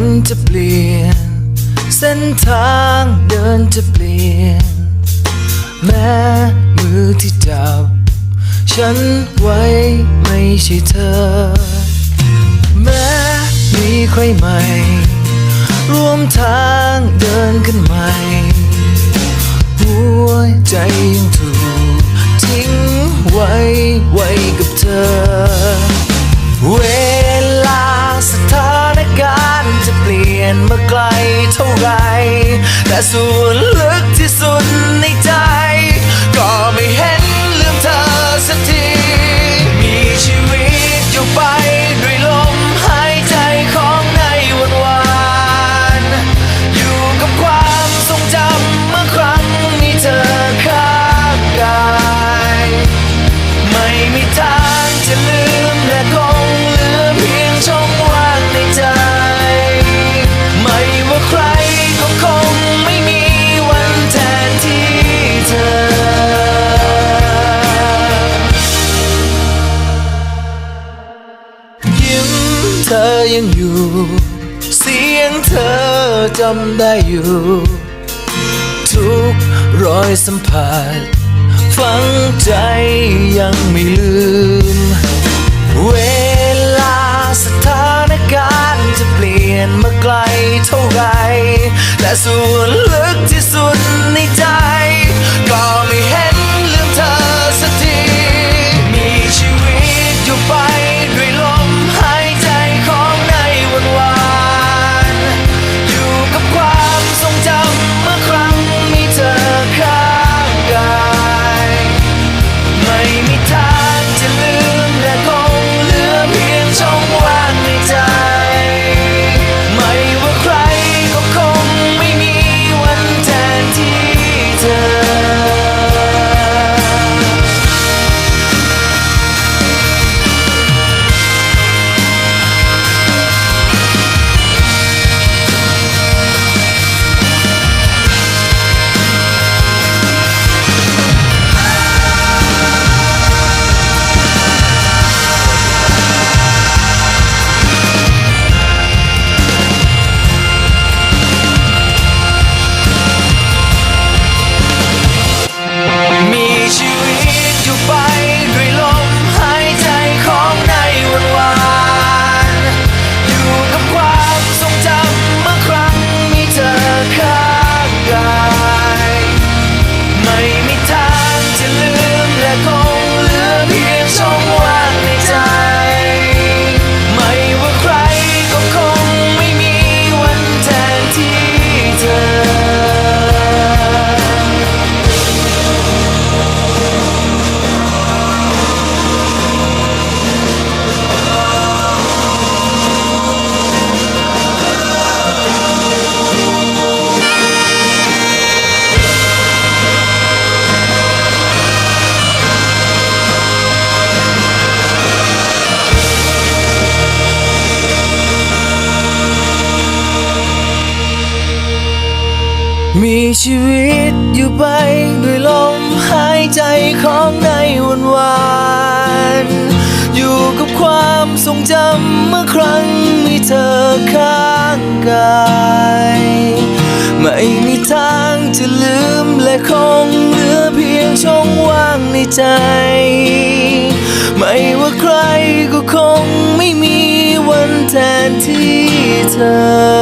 นจะเปลี่ยน เส้นทางเดินจะเปลี่ยน แม้มือที่จับ ฉันไว้ไม่ใช่เธอ แม้มีใครใหม่ ร่วมทางเดินกันใหม่ หัวใจยังถูกทิ้งไว้ไว้กับเธอ นมาไกลเท่าไร แต่ส่วนลึกที่สุดในใจ ก็ไม่เห็น ยังอยู่ เสียงเธอจำได้อยู่ ทุกรอยสัมผัสฝังใจยังไม่ลืม เวลาสถานการณ์จะเปลี่ยนมาไกลเท่าไหรแต่ส่วนลึกที่สุดในใจ มีชีวิตอยู่ไปด้วยลมหายใจของในวันวานอยู่กับความทรงจำเมื่อครั้งมีเธอข้างกายไม่มีทางจะลืมและคงเหลือเพียงช่องว่างในใจ ไม่ว่าใครก็คงไม่มีวันแทนที่เธอ